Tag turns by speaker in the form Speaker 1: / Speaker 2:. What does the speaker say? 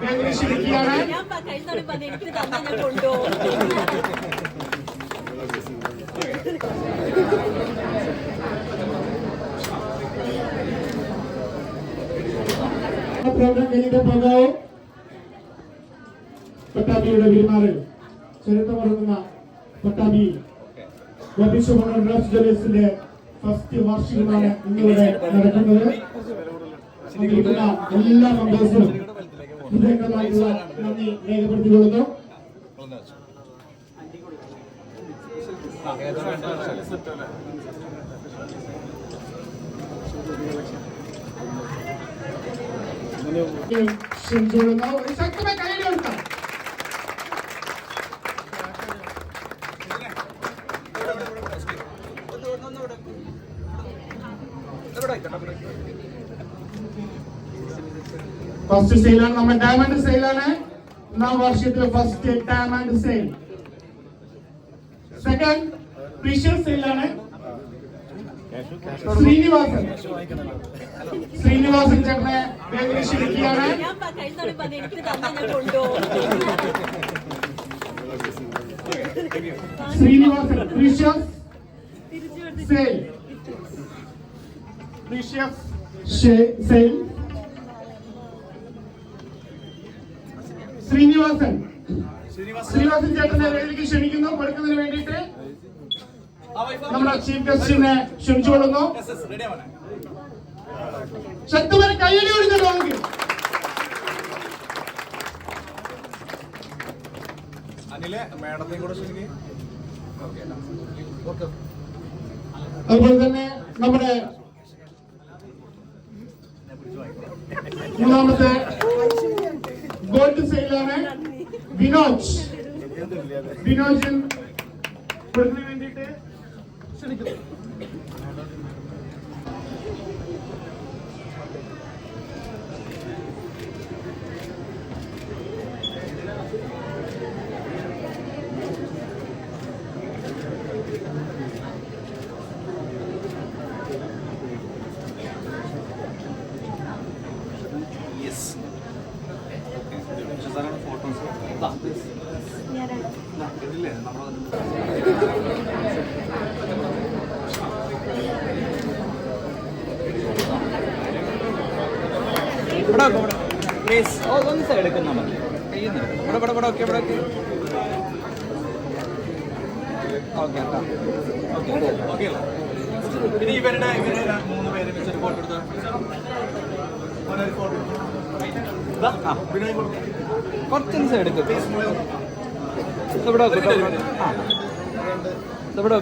Speaker 1: വേദന ക്ഷണിക്കുകയാണ്
Speaker 2: ഞാൻ പ- കഴിഞ്ഞ തവണ പറഞ്ഞു എനിക്ക് തന്നെ ഞാൻ കൊണ്ടുപോകും
Speaker 1: പ്രോഗ്രാം കഴിഞ്ഞിട്ട് പോകാവൂ പട്ടാഭിയുടെ പെരുമാറ് ചരിത്രമറങ്ങുന്ന പട്ടാഭി ഗോപിശോഭന ഡ്രസ് ജ്വല്ലേഴ്സിന്റെ ഫസ്റ്റ് വാർഷികമാണ് ഇന്നിവിടെ നടക്കുന്നത് അതിലിരിക്കുന്ന എല്ലാ മെമ്പേഴ്സിനും ഹൃദയംഗമായിട്ടുള്ള നന്ദി രേഖപ്പെടുത്തിക്കൊള്ളുന്നു ക്ഷണിച്ചുകൊള്ളുന്നു ശക്തമായ കൈയ്യടി കൊടുക്കാം ഫസ്റ്റ് സെയിലാണ് നമ്മുടെ ഡയമണ്ട് സെയിലാണ് ഒന്നാം വർഷത്തിലെ first diamond sale second precious സെയിലാണ് Srinivasan. Srinivasan ചേട്ടനെ ക്ഷണിക്കുകയാണ്
Speaker 2: ഞാൻ പ്രീഷ്യസ് സെയിൽ തവണ പറഞ്ഞു
Speaker 1: ശ്രീനിവാസൻ. ശ്രീനിവാസൻ. ചേട്ടനെ വേദിക്ക് ക്ഷണിക്കുന്നു. കൊടുക്കുന്നതിന് വേണ്ടിയിട്ട് നമ്മുടെ ചീഫ് ഗസ്റ്റിനെ ക്ഷണിച്ചുകൊള്ളുന്നു. ശക്തമായി കയ്യടി കൊടുക്കട്ടോ നമുക്ക്
Speaker 3: അനിലെ കൂടെ
Speaker 1: അതുപോലെ തന്നെ നമ്മുടെ മൂന്നാമത്തെ ഗോൾഡ് സെയിലാണ് വിനോജ് വിനോജൻ കൊടുക്കുന്നതിന് വേണ്ടിയിട്ട്
Speaker 4: ഇവിടെ പ്ലീസ് ഒന്ന് സൈഡ് എടുക്കുന്ന മതി. കഴിയുന്നു ഇവിടെ ഇവിടെ ഇവിടെ ഓക്കെ ഇവിടെ ഓക്കെ ഓക്കെ ഓക്കെ
Speaker 3: ഓക്കെ ഇനി ഇവരുടെ ഇവരെ ര- മൂന്ന് പേരെ വെച്ചൊരു ഫോട്ടോ എടുത്തോ? ഫോട്ടോ
Speaker 4: കുറച്ചൊന്ന് സൈഡ് ഇവിടെ ഇവിടെ